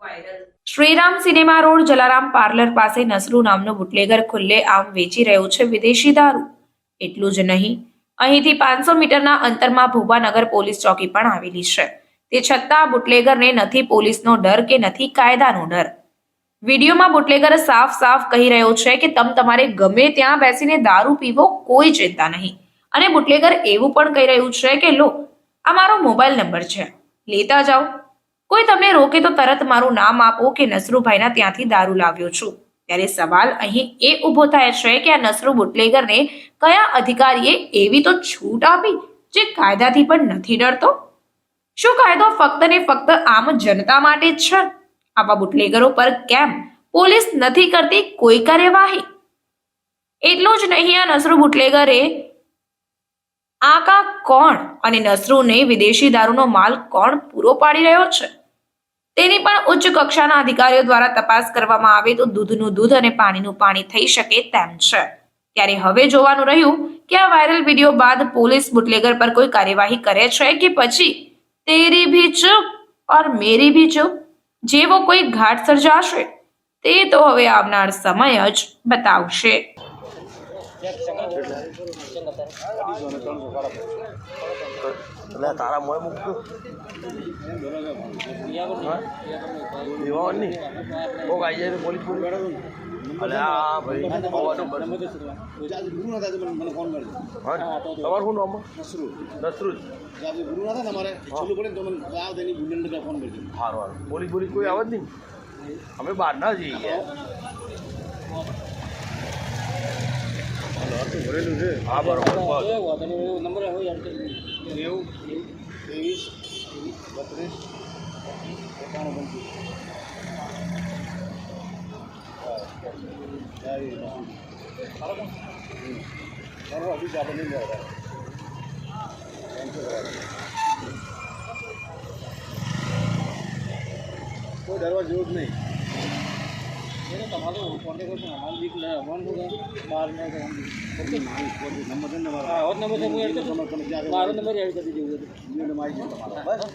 Viral. Shriram cinema road, Jalaram parlour પાસે નસરુ નામનો bootlegger ખુલ્લે આમ વેચી રહ્યો છે વિદેશી દારૂ. એટલું જ નહીં, અહીંથી પાંચસો મીટરના અંતરમાં ભૂપાનગર પોલીસ ચોકી પણ આવેલી છે. તે છતાં બુટલેગરને નથી પોલીસનો ડર કે નથી કાયદાનો ડર. વિડીયોમાં બુટલેગર સાફ સાફ કહી રહ્યો છે કે, તમ તમારે ગમે ત્યાં બેસીને દારૂ પીવો, કોઈ ચિંતા નહીં. અને બુટલેગર એવું પણ કહી રહ્યું છે કે, લો, આ મારો મોબાઈલ નંબર છે. લેતા જાઓ. કોઈ તમને રોકે તો તરત મારું નામ આપો કે નસરુભાઈના ત્યાંથી દારૂ લાવ્યો છું. ત્યારે સવાલ અહીં એ ઊભો થાય છે કે આ નસરુ બુટલેગરને કયા અધિકારીએ એવી તો છૂટ આપી જે કાયદાથી પણ નથી ડરતો? શું કાયદો ફક્ત ને ફક્ત આમ જનતા માટે જ છે? આવા બુટલેગરો પર કેમ પોલીસ નથી કરતી કોઈ કાર્યવાહી? એટલું જ નહીં, આ નસરુ બુટલેગરે આકા કોણ અને નસરૂને વિદેશી દારૂનો માલ કોણ પૂરો પાડી રહ્યો છે? તેની પણ ઉચ્ચ કક્ષાના અધિકારીઓ દ્વારા તપાસ કરવામાં આવે તો દૂધનું દૂધ અને પાણીનું પાણી થઈ શકે તેમ છે. ત્યારે હવે જોવાનું રહ્યું કે આ વાયરલ વીડિયો બાદ પોલીસ બુટલેગર પર કોઈ કાર્યવાહી કરે છે કે પછી? તેરી ભી ચૂપ ઓર મેરી ભી ચૂપ? જેવો કોઈ ઘાટ સર્જાશે, તે તો હવે આવનાર સમય જ બતાવશે. એટલે તારા મોય મૂકતું દેવાનું કોક આવી જાય પોલીસ પોલીસ અલે આ ભાઈ તમારું શું નામ નસરું નસરું ગુરુ ના. થાય ને અમારે છેલ્લું પડે તો મને આવ તેની બુલેટ ફોન કરજો સારું સારું પોલીસ પોલીસ કોઈ આવે જ નહીં? અમે બહાર ના જઈએ હા બરોબર. નંબર નેવું ત્રેવીસ બત્રીસ એકાણું પંચવીસ બરાબર હજુ આપણે નહીં જવા કોઈ ડરવા જેવું જ નહીં તમારો કોન્ટેક્ટ કરશો અમારું વીક બાર નંબર છે ને મારો નંબર એડ કરી દેવું મારી તમારો. બસ.